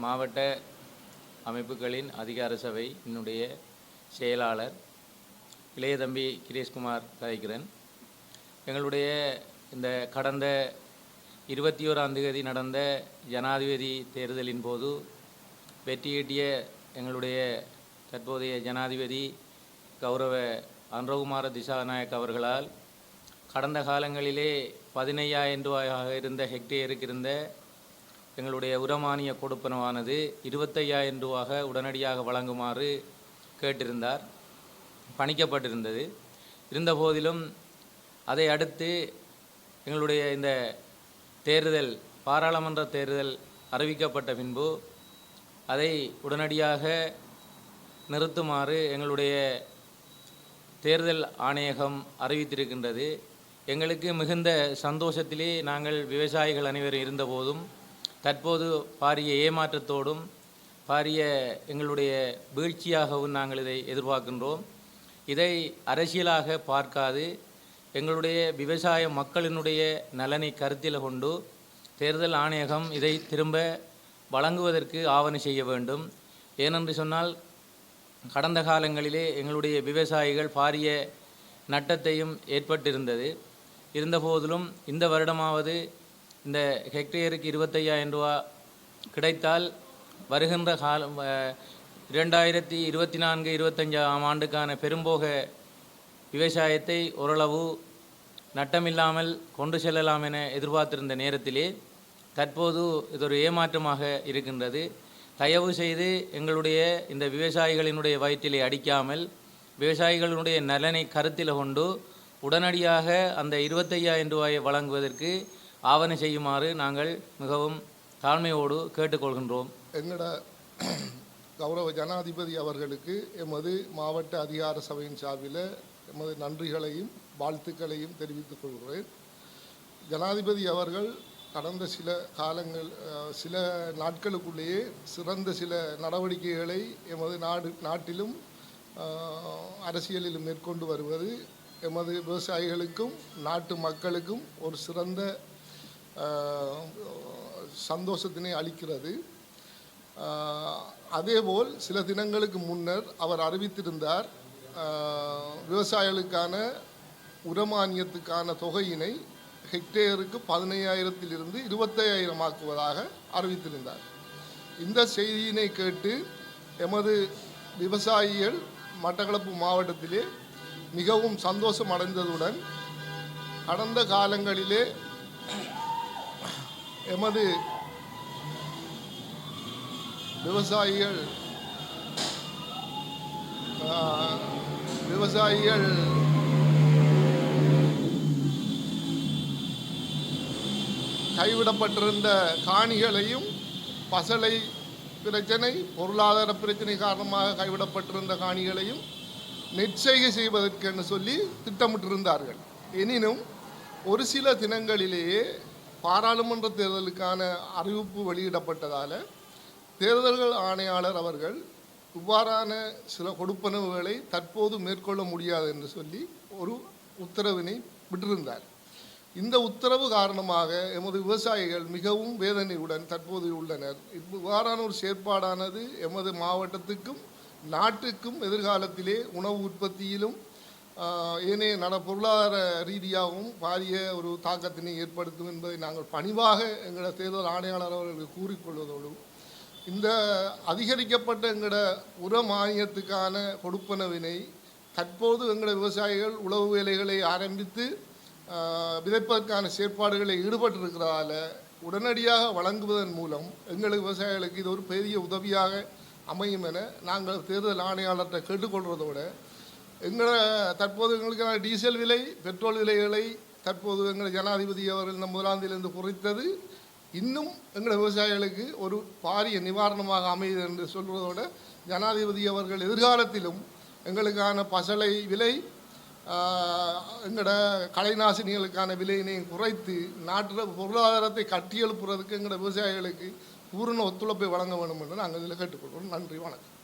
மாவட்ட அமைப்புகளின் அதிகார சபை என்னுடைய செயலாளர் இளையதம்பி கிரேஷ்குமார் கலைக்கிறன் எங்களுடைய இந்த கடந்த இருபத்தி ஓராம் தேதி நடந்த ஜனாதிபதி தேர்தலின் போது வெற்றியீட்டிய எங்களுடைய தற்போதைய ஜனாதிபதி கௌரவ அன்ரகுமார திசாநாயக் அவர்களால் கடந்த காலங்களிலே பதினையாயிரம் ரூபாயாக இருந்த ஹெக்டேருக்கு இருந்த எங்களுடைய உரமானிய கொடுப்பனவானது இருபத்தையாயிரம் ரூபாக உடனடியாக வழங்குமாறு கேட்டிருந்தார். பணிக்கப்பட்டிருந்தது. இருந்தபோதிலும் அதை அடுத்து எங்களுடைய இந்த தேர்தல் பாராளுமன்ற தேர்தல் அறிவிக்கப்பட்ட பின்பு அதை உடனடியாக நிறுத்துமாறு எங்களுடைய தேர்தல் ஆணையகம் அறிவித்திருக்கின்றது. எங்களுக்கு மிகுந்த சந்தோஷத்திலே நாங்கள் விவசாயிகள் அனைவரும் இருந்தபோதும் தற்போது பாரிய ஏமாற்றத்தோடும் பாரிய எங்களுடைய வீழ்ச்சியாகவும் நாங்கள் இதை எதிர்பார்க்கின்றோம். இதை அரசியலாக பார்க்காது எங்களுடைய விவசாய மக்களினுடைய நலனை கருத்தில் கொண்டு தேர்தல் ஆணையகம் இதை திரும்ப வழங்குவதற்கு ஆவணை செய்ய வேண்டும். ஏனென்று சொன்னால் கடந்த காலங்களிலே எங்களுடைய விவசாயிகள் பாரிய நட்டத்தையும் ஏற்பட்டிருந்தது. இருந்தபோதிலும் இந்த வருடமாவது இந்த ஹெக்டேருக்கு இருபத்தையாயிரம் ரூபா கிடைத்தால் வருகின்ற காலம் இரண்டாயிரத்தி இருபத்தி நான்கு இருபத்தஞ்சாம் ஆண்டுக்கான பெரும்போக விவசாயத்தை ஓரளவு நட்டமில்லாமல் கொண்டு செல்லலாம் என எதிர்பார்த்திருந்த நேரத்திலே தற்போது இது ஒரு ஏமாற்றமாக இருக்கின்றது. தயவு செய்து எங்களுடைய இந்த விவசாயிகளினுடைய வயிற்றிலே அடிக்காமல் விவசாயிகளினுடைய நலனை கருத்தில் கொண்டு உடனடியாக அந்த இருபத்தையாயிரம் ரூபாயை வழங்குவதற்கு ஆவணை செய்யுமாறு நாங்கள் மிகவும் தாழ்மையோடு கேட்டுக்கொள்கின்றோம். எங்களோட கௌரவ ஜனாதிபதி அவர்களுக்கு எமது மாவட்ட அதிகார சபையின் சார்பில் எமது நன்றிகளையும் வாழ்த்துக்களையும் தெரிவித்துக் கொள்கிறேன். ஜனாதிபதி அவர்கள் கடந்த சில காலங்கள் சில நாட்களுக்குள்ளேயே சிறந்த சில நடவடிக்கைகளை எமது நாடு நாட்டிலும் அரசியலிலும் மேற்கொண்டு வருவது எமது விவசாயிகளுக்கும் நாட்டு மக்களுக்கும் ஒரு சிறந்த சந்தோஷத்தினை அளிக்கிறது. அதேபோல் சில தினங்களுக்கு முன்னர் அவர் அறிவித்திருந்தார் விவசாயிகளுக்கான உரமானியத்துக்கான தொகையினை ஹெக்டேருக்கு பதினையாயிரத்திலிருந்து இருபத்தையாயிரம் ஆக்குவதாக அறிவித்திருந்தார். இந்த செய்தியினை கேட்டு எமது விவசாயிகள் மட்டக்களப்பு மாவட்டத்திலே மிகவும் சந்தோஷம் அடைந்ததுடன் கடந்த காலங்களிலே எமது விவசாயிகள் விவசாயிகள் கைவிடப்பட்டிருந்த காணிகளையும் பசலை பிரச்சனை பொருளாதார பிரச்சனை காரணமாக கைவிடப்பட்டிருந்த காணிகளையும் நெற்செய்கை செய்வதற்கென்று சொல்லி திட்டமிட்டிருந்தார்கள். எனினும் ஒரு சில தினங்களிலேயே பாராளுமன்ற தேர்தலுக்கான அறிவிப்பு வெளியிடப்பட்டதால் தேர்தல்கள் ஆணையாளர் அவர்கள் இவ்வாறான சில கொடுப்பனவுகளை தற்போது மேற்கொள்ள முடியாது என்று சொல்லி ஒரு உத்தரவினை விட்டிருந்தார். இந்த உத்தரவு காரணமாக எமது விவசாயிகள் மிகவும் வேதனையுடன் தற்போது உள்ளனர். இவ்வாறான ஒரு செயற்பாடானது எமது மாவட்டத்துக்கும் நாட்டுக்கும் எதிர்காலத்திலே உணவு உற்பத்தியிலும் ஏனே ஏனைய நட பொருளாதார ரீதியாகவும் பாரிய ஒரு தாக்கத்தினை ஏற்படுத்தும் என்பதை நாங்கள் பணிவாக எங்களோட தேர்தல் ஆணையாளர் அவர்களுக்கு கூறிக்கொள்வதோடு இந்த அதிகரிக்கப்பட்ட எங்களோட உர மானியத்துக்கான கொடுப்பனவினை தற்போது எங்களோட விவசாயிகள் உழவு வேலைகளை ஆரம்பித்து விதைப்பதற்கான செயற்பாடுகளை ஈடுபட்டிருக்கிறதால உடனடியாக வழங்குவதன் மூலம் எங்களுக்கு விவசாயிகளுக்கு இது ஒரு பெரிய உதவியாக அமையும் என நாங்கள் தேர்தல் ஆணையாளர்கிட்ட கேட்டுக்கொள்வதோட எங்களை தற்போது எங்களுக்கான டீசல் விலை பெட்ரோல் விலைகளை தற்போது எங்கள் ஜனாதிபதி அவர்கள் இந்த முதலாந்திலிருந்து குறைத்தது. இன்னும் எங்கள் விவசாயிகளுக்கு ஒரு பாரிய நிவாரணமாக அமையுது என்று சொல்வதோட ஜனாதிபதி அவர்கள் எதிர்காலத்திலும் எங்களுக்கான பசலை விலை எங்களோட கலைநாசினிகளுக்கான விலையினையும் குறைத்து நாட்டில் பொருளாதாரத்தை கட்டியெழுப்புறதுக்கு எங்களோட விவசாயிகளுக்கு பூரண ஒத்துழைப்பை வழங்க வேண்டும் என்று நாங்கள் இதில் கேட்டுக்கொள்கிறோம். நன்றி வணக்கம்.